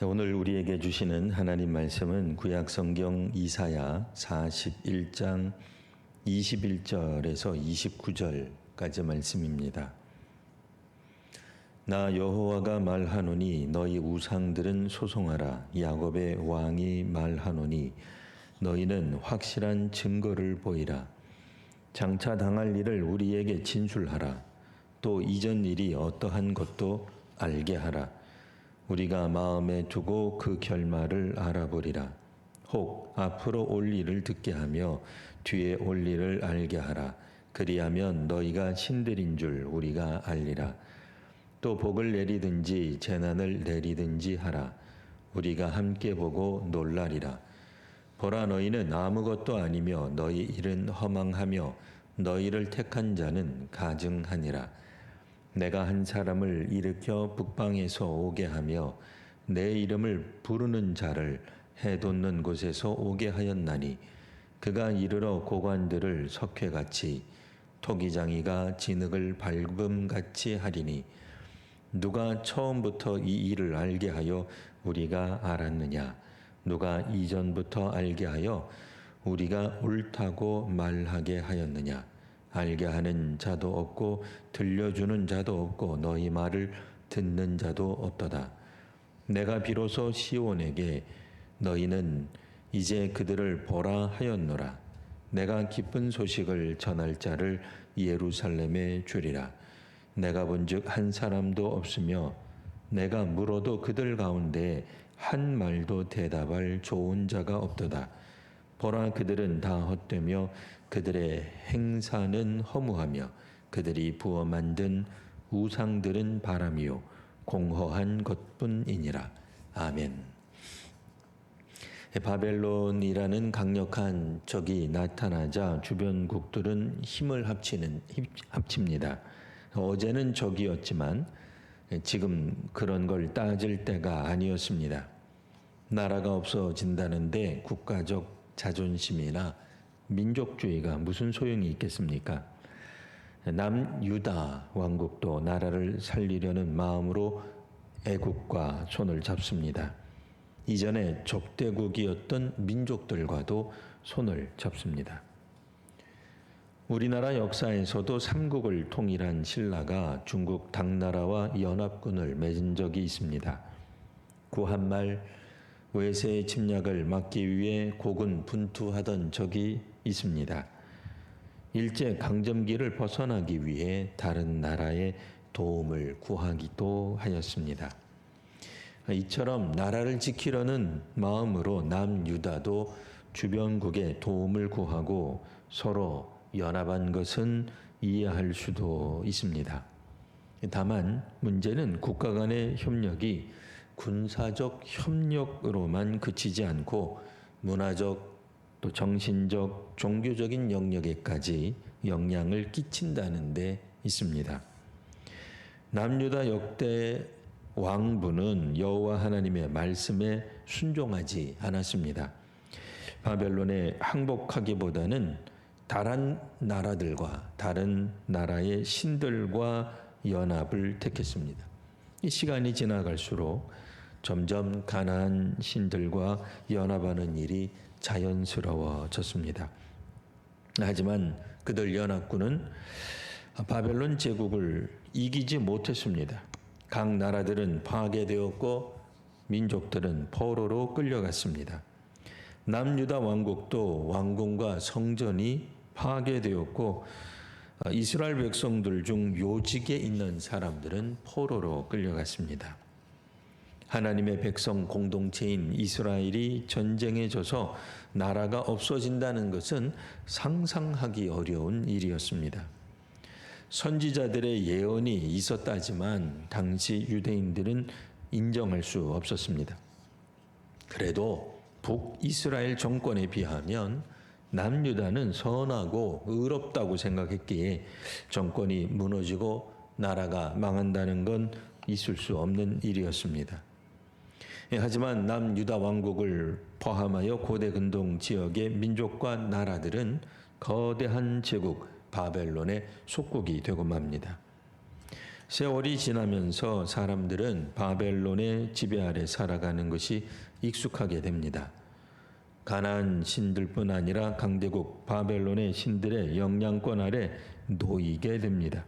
오늘 우리에게 주시는 하나님 말씀은 구약 성경 이사야 41장 21절에서 29절까지 말씀입니다. 나 여호와가 말하노니 너희 우상들은 소송하라. 야곱의 왕이 말하노니 너희는 확실한 증거를 보이라. 장차 당할 일을 우리에게 진술하라. 또 이전 일이 어떠한 것도 알게 하라 우리가 마음에 두고 그 결말을 알아보리라. 혹 앞으로 올 일을 듣게 하며 뒤에 올 일을 알게 하라. 그리하면 너희가 신들인 줄 우리가 알리라. 또 복을 내리든지 재난을 내리든지 하라. 우리가 함께 보고 놀라리라. 보라 너희는 아무것도 아니며 너희 일은 허망하며 너희를 택한 자는 가증하니라. 내가 한 사람을 일으켜 북방에서 오게 하며 내 이름을 부르는 자를 해돋는 곳에서 오게 하였나니 그가 이르러 고관들을 석회같이 토기장이가 진흙을 밟음같이 하리니 누가 처음부터 이 일을 알게 하여 우리가 알았느냐? 누가 이전부터 알게 하여 우리가 옳다고 말하게 하였느냐 알게 하는 자도 없고 들려주는 자도 없고 너희 말을 듣는 자도 없도다. 내가 비로소 시온에게 너희는 이제 그들을 보라 하였노라. 내가 기쁜 소식을 전할 자를 예루살렘에 주리라. 내가 본즉 한 사람도 없으며 내가 물어도 그들 가운데 한 말도 대답할 좋은 자가 없도다. 보라 그들은 다 헛되며 그들의 행사는 허무하며 그들이 부어 만든 우상들은 바람이요 공허한 것뿐이니라. 아멘. 바벨론이라는 강력한 적이 나타나자 주변국들은 힘을 합치는 합칩니다. 어제는 적이었지만 지금 그런 걸 따질 때가 아니었습니다. 나라가 없어진다는데 국가적 자존심이나 민족주의가 무슨 소용이 있겠습니까? 남유다 왕국도 나라를 살리려는 마음으로 애국과 손을 잡습니다. 이전에 적대국이었던 민족들과도 손을 잡습니다. 우리나라 역사에서도 삼국을 통일한 신라가 중국 당나라와 연합군을 맺은 적이 있습니다. 구한말 외세의 침략을 막기 위해 고군 분투하던 적이 있습니다. 일제 강점기를 벗어나기 위해 다른 나라의 도움을 구하기도 하였습니다. 이처럼 나라를 지키려는 마음으로 남유다도 주변국의 도움을 구하고 서로 연합한 것은 이해할 수도 있습니다. 다만 문제는 국가 간의 협력이 군사적 협력으로만 그치지 않고 문화적 또 정신적 종교적인 영역에까지 영향을 끼친다는 데 있습니다. 남유다 역대 왕부는 여호와 하나님의 말씀에 순종하지 않았습니다. 바벨론에 항복하기보다는 다른 나라들과 다른 나라의 신들과 연합을 택했습니다. 이 시간이 지나갈수록 점점 가난한 신들과 연합하는 일이 자연스러워졌습니다. 하지만 그들 연합군은 바벨론 제국을 이기지 못했습니다. 각 나라들은 파괴되었고 민족들은 포로로 끌려갔습니다. 남유다 왕국도 왕궁과 성전이 파괴되었고 이스라엘 백성들 중 요직에 있는 사람들은 포로로 끌려갔습니다. 하나님의 백성 공동체인 이스라엘이 전쟁에 져서 나라가 없어진다는 것은 상상하기 어려운 일이었습니다. 선지자들의 예언이 있었다지만 당시 유대인들은 인정할 수 없었습니다. 그래도 북이스라엘 정권에 비하면 남유다는 선하고 의롭다고 생각했기에 정권이 무너지고 나라가 망한다는 건 있을 수 없는 일이었습니다. 예, 하지만 남유다 왕국을 포함하여 고대 근동 지역의 민족과 나라들은 거대한 제국 바벨론의 속국이 되고 맙니다. 세월이 지나면서 사람들은 바벨론의 지배 아래 살아가는 것이 익숙하게 됩니다. 가나안 신들뿐 아니라 강대국 바벨론의 신들의 영향권 아래 놓이게 됩니다.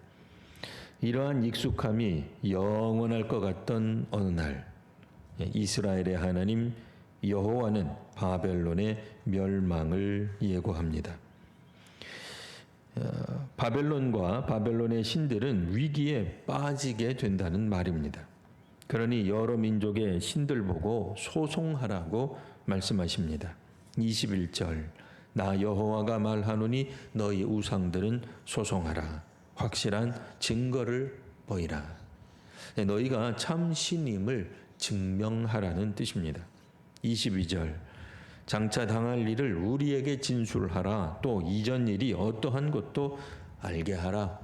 이러한 익숙함이 영원할 것 같던 어느 날 이스라엘의 하나님 여호와는 바벨론의 멸망을 예고합니다. 어, 바벨론과 바벨론의 신들은 위기에 빠지게 된다는 말입니다. 그러니 여러 민족의 신들 보고 소송하라고 말씀하십니다. 21절 나 여호와가 말하노니 너희 우상들은 소송하라 확실한 증거를 보이라 네, 너희가 참 신임을 증명하라는 뜻입니다. 22절 장차 당할 일을 우리에게 진술하라 또 이전 일이 어떠한 것도 알게 하라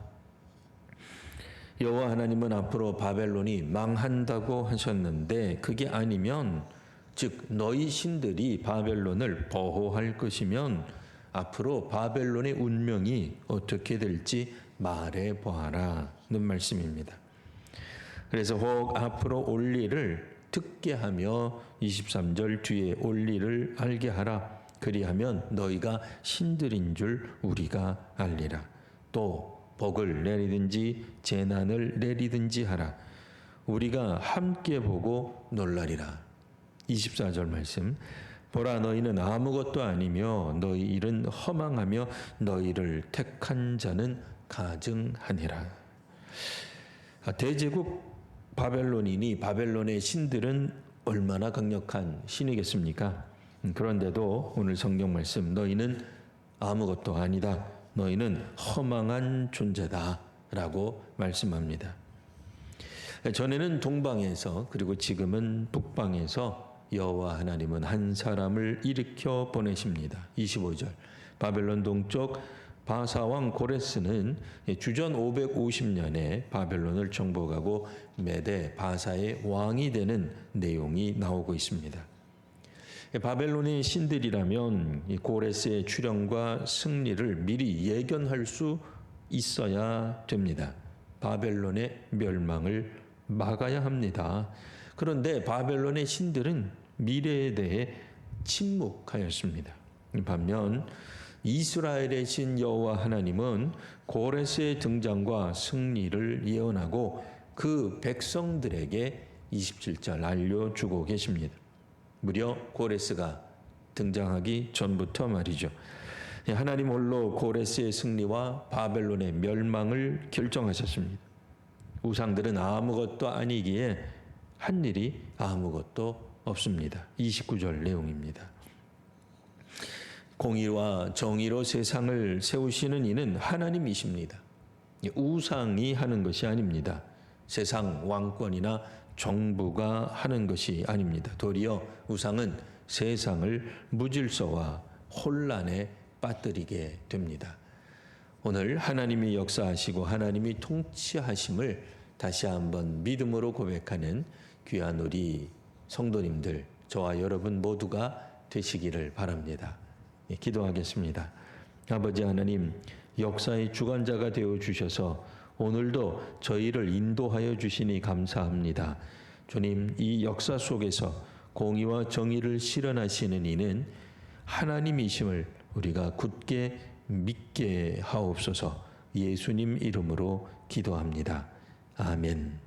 여호와 하나님은 앞으로 바벨론이 망한다고 하셨는데 그게 아니면 즉 너희 신들이 바벨론을 보호할 것이면 앞으로 바벨론의 운명이 어떻게 될지 말해 보아라는 말씀입니다. 그래서 혹 앞으로 올 일을 듣게 하며 23절 뒤에 올 일을 알게 하라. 그리하면 너희가 신들인 줄 우리가 알리라. 또 복을 내리든지 재난을 내리든지 하라. 우리가 함께 보고 놀라리라. 24절 말씀. 보라 너희는 아무것도 아니며 너희 일은 허망하며 너희를 택한 자는 가증하니라. 아, 대제국 바벨론이니 바벨론의 신들은 얼마나 강력한 신이겠습니까? 음, 그런데도 오늘 성경 말씀 너희는 아무것도 아니다. 너희는 허망한 존재다라고 말씀합니다. 전에는 동방에서 그리고 지금은 북방에서 여호와 하나님은 한 사람을 일으켜 보내십니다. 25절. 바벨론 동쪽 바사왕 고레스는 주전 550년에 바벨론을 정복하고 메대 바사의 왕이 되는 내용이 나오고 있습니다. 바벨론의 신들이라면 고레스의 출현과 승리를 미리 예견할 수 있어야 됩니다. 바벨론의 멸망을 막아야 합니다. 그런데 바벨론의 신들은 미래에 대해 침묵하였습니다. 반면 이스라엘의 신 여호와 하나님은 고레스의 등장과 승리를 예언하고 그 백성들에게 27절 알려주고 계십니다. 무려 고레스가 등장하기 전부터 말이죠. 하나님 홀로 고레스의 승리와 바벨론의 멸망을 결정하셨습니다. 우상들은 아무것도 아니기에 한 일이 아무것도 없습니다. 29절 내용입니다. 공의와 정의로 세상을 세우시는 이는 하나님이십니다. 우상이 하는 것이 아닙니다. 세상 왕권이나 정부가 하는 것이 아닙니다. 도리어 우상은 세상을 무질서와 혼란에 빠뜨리게 됩니다. 오늘 하나님이 역사하시고 하나님이 통치하심을 다시 한번 믿음으로 고백하는 귀한 우리 성도님들, 저와 여러분 모두가 되시기를 바랍니다. 예, 기도하겠습니다. 아버지 하나님, 역사의 주관자가 되어 주셔서 오늘도 저희를 인도하여 주시니 감사합니다. 주님, 이 역사 속에서 공의와 정의를 실현하시는 이는 하나님이심을 우리가 굳게 믿게 하옵소서 예수님 이름으로 기도합니다. 아멘.